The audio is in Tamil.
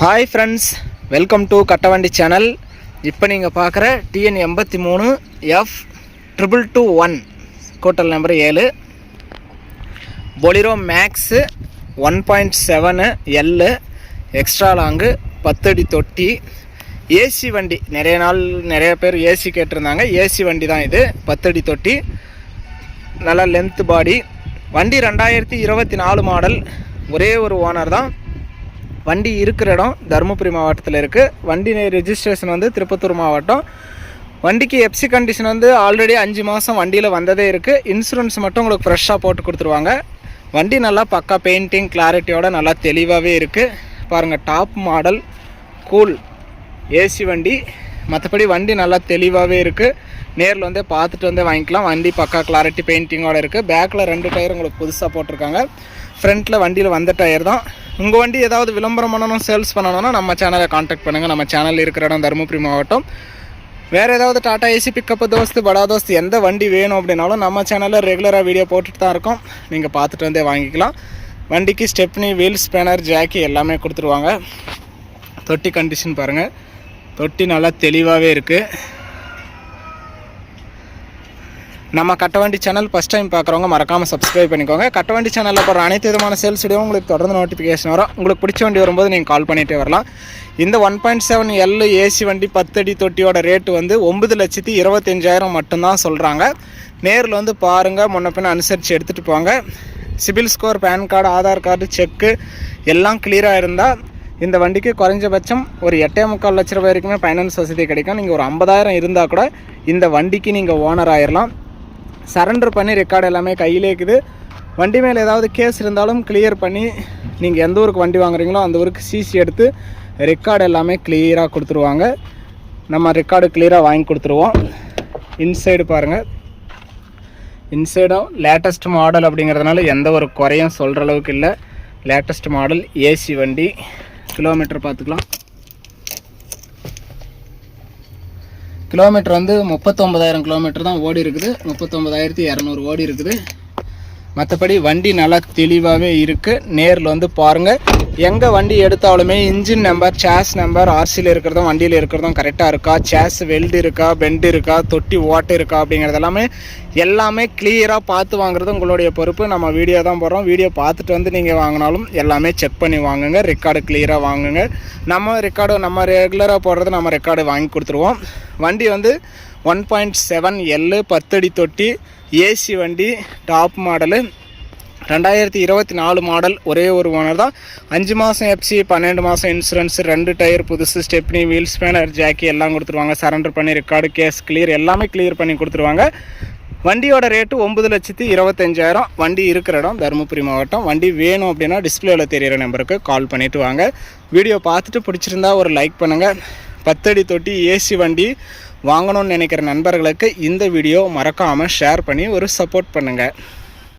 Hi friends welcome to Kattavandi channel இப்போ நீங்கள் பார்க்குற டிஎன் எண்பத்தி மூணு எஃப் ட்ரிபிள் டூ ஒன் கோட்டல் நம்பர் ஏழு. Bolero Maxx one point seven L extra long பத்தடி தொட்டி. ஏசி வண்டி நிறைய நாள் நிறைய பேர் ஏசி கேட்டிருந்தாங்க. ஏசி வண்டி தான் இது பத்தடி தொட்டி. நல்லா லென்த்து பாடி வண்டி ரெண்டாயிரத்தி இருபத்தி நாலு மாடல் ஒரே ஒரு ஓனர் தான். வண்டி இருக்கிற இடம் தருமபுரி மாவட்டத்தில் இருக்குது வண்டி ரெஜிஸ்ட்ரேஷன் வந்து திருப்பத்தூர் மாவட்டம். வண்டிக்கு எப்சி கண்டிஷன் வந்து ஆல்ரெடி அஞ்சு மாதம் வண்டியில் வந்ததே இருக்குது இன்சூரன்ஸ் மட்டும் உங்களுக்கு ஃப்ரெஷ்ஷாக போட்டு கொடுத்துருவாங்க. வண்டி நல்லா பக்கா பெயிண்டிங் கிளாரிட்டியோட நல்லா தெளிவாகவே இருக்குது பாருங்கள் டாப் மாடல் கூல் ஏசி வண்டி. மற்றபடி வண்டி நல்லா தெளிவாகவே இருக்குது நேரில் வந்து பார்த்துட்டு வந்து வாங்கிக்கலாம். வண்டி பக்கா கிளாரிட்டி பெயிண்டிங்கோடு இருக்குது பேக்கில் ரெண்டு டயர் உங்களுக்கு புதுசாக போட்டிருக்காங்க. ஃப்ரண்ட்டில் வண்டியில் வந்த டயர் தான். உங்கள் வண்டி ஏதாவது விளம்பரம் பண்ணணும் சேல்ஸ் பண்ணணும்னா நம்ம சேனலை காண்டாக்ட் பண்ணுங்கள் நம்ம சேனல் இருக்கிற இடம் தருமபுரி மாவட்டம். வேறு ஏதாவது டாடா ஏசி பிக்கப்பு தோஸ்து படா தோஸ்து எந்த வண்டி வேணும் அப்படின்னாலும் நம்ம சேனலில் ரெகுலராக வீடியோ போட்டுட்டு தான் இருக்கோம். நீங்கள் பார்த்துட்டு வந்தே வாங்கிக்கலாம். வண்டிக்கு ஸ்டெப்னி வீல் ஸ்பேனர் ஜாக்கி எல்லாமே கொடுத்துருவாங்க. தொட்டி கண்டிஷன் பாருங்கள் தொட்டி நல்லா தெளிவாகவே இருக்குது நம்ம கட்டவண்டி சேனல் ஃபஸ்ட் டைம் பார்க்குறவங்க மறக்காமல் சப்ஸ்கிரைப் பண்ணிக்கோங்க. கட்டவண்டி சேனலில் போகிற அனைத்து விதமான சேல்ஸ் வீடியோ உங்களுக்கு தொடர்ந்து நோட்டிஃபிகேஷன் வரும். உங்களுக்கு பிடிச்ச வண்டி வரும்போது நீங்கள் கால் பண்ணிகிட்டே வரலாம். இந்த one point seven L AC வண்டி பத்தடி தொட்டியோட ரேட்டு வந்து ஒம்பது லட்சத்தி இருபத்தஞ்சாயிரம் மட்டும்தான் சொல்கிறாங்க நேரில் வந்து பாருங்கள் முன்ன பின்ன அனுசரித்து எடுத்துகிட்டு போங்க. CIBIL score PAN card Aadhaar card cheque எல்லாம் கிளியராக இருந்தால் இந்த வண்டிக்கு குறைஞ்சபட்சம் ஒரு எட்டே முக்கால் லட்ச ரூபாய் வரைக்குமே ஃபைனான்ஸ் வசதி கிடைக்கும். நீங்கள் ஒரு ஐம்பதாயிரம் இருந்தால் கூட இந்த வண்டிக்கு நீங்கள் ஓனர் ஆயிடலாம் சரண்டர் பண்ணி ரெக்கார்டு எல்லாமே கையிலே இருக்குது. வண்டி மேலே ஏதாவது கேஸ் இருந்தாலும் கிளியர் பண்ணி நீங்கள் எந்த ஊருக்கு வண்டி வாங்குறீங்களோ அந்த ஊருக்கு சிசி எடுத்து ரெக்கார்டு எல்லாமே கிளியராக கொடுத்துருவாங்க. நம்ம ரெக்கார்டு கிளியராக வாங்கி கொடுத்துருவோம். இன்சைடு பாருங்கள் இன்சைடும் லேட்டஸ்ட் மாடல் அப்படிங்கிறதுனால எந்த ஒரு குறையும் சொல்கிற அளவுக்கு இல்லை. லேட்டஸ்ட் மாடல் ஏசி வண்டி. கிலோமீட்டர் பார்த்துக்கலாம். கிலோமீட்டர் வந்து முப்பத்தொம்பதாயிரம் கிலோமீட்டர் தான் ஓடி இருக்குது. முப்பத்தொம்பதாயிரத்தி இரநூறு ஓடி இருக்குது. மற்றபடி வண்டி நல்லா தெளிவாகவே இருக்குது நேரில் வந்து பாருங்கள் எங்கே வண்டி எடுத்தாலுமே இன்ஜின் நம்பர் சேஸ் நம்பர் ஆர்சியில் இருக்கிறதும் வண்டியில் இருக்கிறதும் கரெக்டாக இருக்கா? சேஸ் வெல்டு இருக்கா? பெண்ட் இருக்கா? தொட்டி ஓட்டு இருக்கா? அப்படிங்கிறது எல்லாமே எல்லாமே கிளியராக பார்த்து வாங்குறது உங்களுடைய பொறுப்பு. நம்ம வீடியோ தான் போடுறோம். வீடியோ பார்த்துட்டு வந்து நீங்கள் வாங்கினாலும் எல்லாமே செக் பண்ணி வாங்குங்க. ரெக்கார்டு கிளியராக வாங்குங்க. நம்ம ரெக்கார்டு நம்ம ரெகுலராக போடுறது நம்ம ரெக்கார்டு வாங்கி கொடுத்துருவோம். வண்டி வந்து ஒன் பாயிண்ட் செவன் எல்லு பத்தடி தொட்டி ஏசி வண்டி டாப் மாடலு. ரெண்டாயிரத்தி இருபத்தி நாலு மாடல் ஒரே ஒரு ஓனர் தான். அஞ்சு மாதம் எஃப்சி பன்னெண்டு மாதம் இன்சூரன்ஸ் ரெண்டு டயர் புதுசு ஸ்டெப்னி வீல் ஸ்பேனர் ஜாக்கி எல்லாம் கொடுத்துருவாங்க. சரண்டர் பண்ணி ரெக்கார்டு கேஸ் கிளியர் எல்லாமே கிளியர் பண்ணி கொடுத்துருவாங்க. வண்டியோட ரேட்டு ஒம்பது லட்சத்தி இருபத்தஞ்சாயிரம். வண்டி இருக்கிற இடம் தருமபுரி மாவட்டம். வண்டி வேணும் அப்படின்னா டிஸ்பிளேவில் தெரியிற நம்பருக்கு கால் பண்ணிவிட்டு வாங்க. வீடியோ பார்த்துட்டு பிடிச்சிருந்தா ஒரு லைக் பண்ணுங்கள் பத்தடி தொட்டி ஏசி வண்டி வாங்கணும்னு நினைக்கிற நண்பர்களுக்கு இந்த வீடியோ மறக்காமல் ஷேர் பண்ணி ஒரு சப்போர்ட் பண்ணுங்கள்